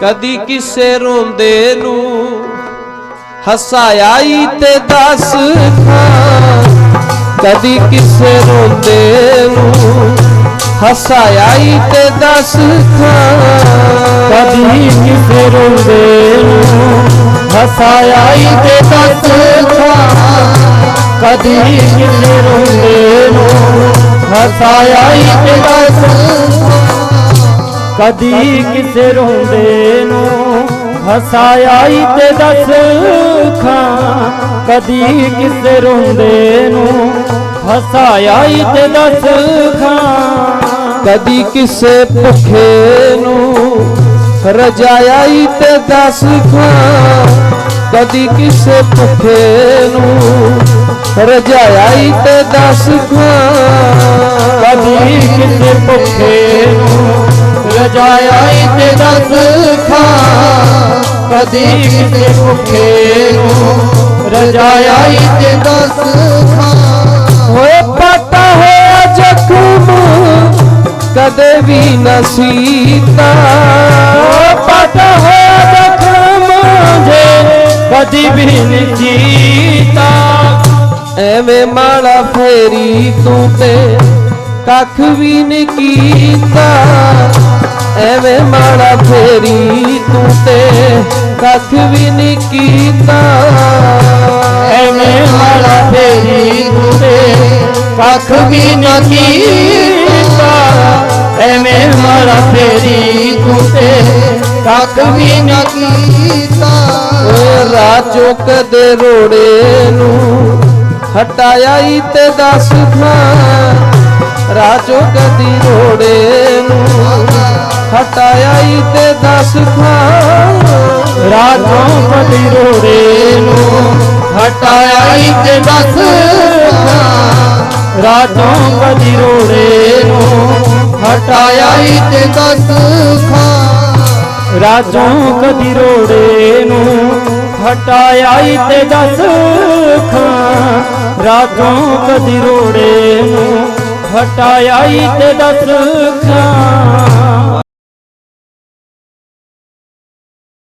ਕਦੀ ਕਿਸੇ ਰੋਂਦੇ ਨੂੰ ਹਸਾਇਆ ਈ ਤੇ ਦੱਸ ਕਦੀ ਕਿਸੇ ਰੋਂਦੇ ਨੂੰ ਹਸਾਇਆ ਈ ਤੇ ਦੱਸ ਕਦੀ ਕਿਸੇ ਰੋਂਦੇ ਨੂੰ ਹਸਾਇਆ ਈ ਤੇ ਦੱਸ ਕਦੀ ਕਿਸੇ ਰੋਂਦੇ ਨੂੰ ਹਸਾਇਆ ਈ ਕਦੀ ਕਿਸੇ ਰੋਂਦੇ ਨੂੰ ਹਸਾਇਆ ਈ ਤੇ ਦੱਸ ਖਾਂ। ਕਦੀ ਕਿਸੇ ਰੋਂਦੇ ਨੂੰ ਹਸਾਇਆ ਤੇ ਦੱਸ ਖਾਂ। ਕਦੀ ਕਿਸੇ ਭੁੱਖੇ ਨੂੰ ਰਜਾਇਆ ਤੇ ਦੱਸ ਖਾਂ। ਕਦੀ ਕਿਸੇ ਭੁੱਖੇ ਨੂੰ ਰਜਾਇਆ ਤੇ ਦੱਸ ਖਾਂ। ਕਦੀ ਕਿਸੇ ਭੁੱਖੇ ਰਜਾਇਆ ਈ ਤੇ ਦੱਸ ਖਾਂ। ਕਦੀ ਕਿਸੇ ਭੁੱਖੇ ਨੂੰ ਰਜਾਇਆ ਤੇ ਦੱਸ ਖਾਂ। ਹੋਏ ਪਾਟਾ ਹੋਇਆ ਜ਼ਖਮ, ਕਦੇ ਵੀ ਨਾ ਸੀਤਾ। ਪਟ ਹੋਇਆ ਜ਼ਖਮ, ਜੇ ਕਦੀ ਵੀ ਨਹੀਂ ਜੀਤਾ। ਐਵੇਂ ਮਾੜਾ ਫੇਰੀ ਤੂੰ ਤੇ ਕੱਖ ਵੀ ਨਹੀਂ ਕੀਤਾ। ਐਵੇਂ ਮਾੜਾ ਫੇਰੀ ਤੂੰ ਤੇ ਕੱਖ ਵੀ ਨਹੀਂ ਕੀਤਾ। ਐਵੇਂ ਮਾੜਾ ਫੇਰੀ ਤੁਰੇ ਕੱਖ ਵੀ ਨਾ ਕੀਤਾ। ਐਵੇਂ ਮਾੜਾ ਫੇਰੀ ਤੂੰ ਤੇ ਕੱਖ ਵੀ ਨਾ ਕੀਤਾ। ਓਏ ਰਾਜੋ ਕਦੇ ਰੋੜੇ ਨੂੰ ਹਟਾਇਆ ਈ ਤੇ ਦੱਸ ਖਾਂ ਰਾਜੋ ਕਦੀ ਰੋੜੇ ਨੂੰ ਹਟਾਇਆ ਈ ਤੇ ਦੱਸ ਖਾਂ ਰਾਜੋਂ ਕਦੀ ਰੋੜੇ ਨੂੰ ਹਟਾਇਆ ਈ ਤੇ ਦੱਸ ਖਾਂ। ਰਾਜੋਂ ਕਦੀ ਰੋੜੇ ਨੂੰ ਹਟਾਇਆ ਈ ਤੇ ਦੱਸ ਖਾਂ ਰਾਜੋਂ ਕਦੀ ਰੋੜੇ ਨੂੰ ਹਟਾਇਆ ਈ ਤੇ ਦੱਸ ਖਾਂ ਰਾਜੋਂ ਕਦੀ ਰੋੜੇ ਨੂੰ ਹਟਾਇਆ ਈ ਤੇ ਦੱਸ ਖਾਂ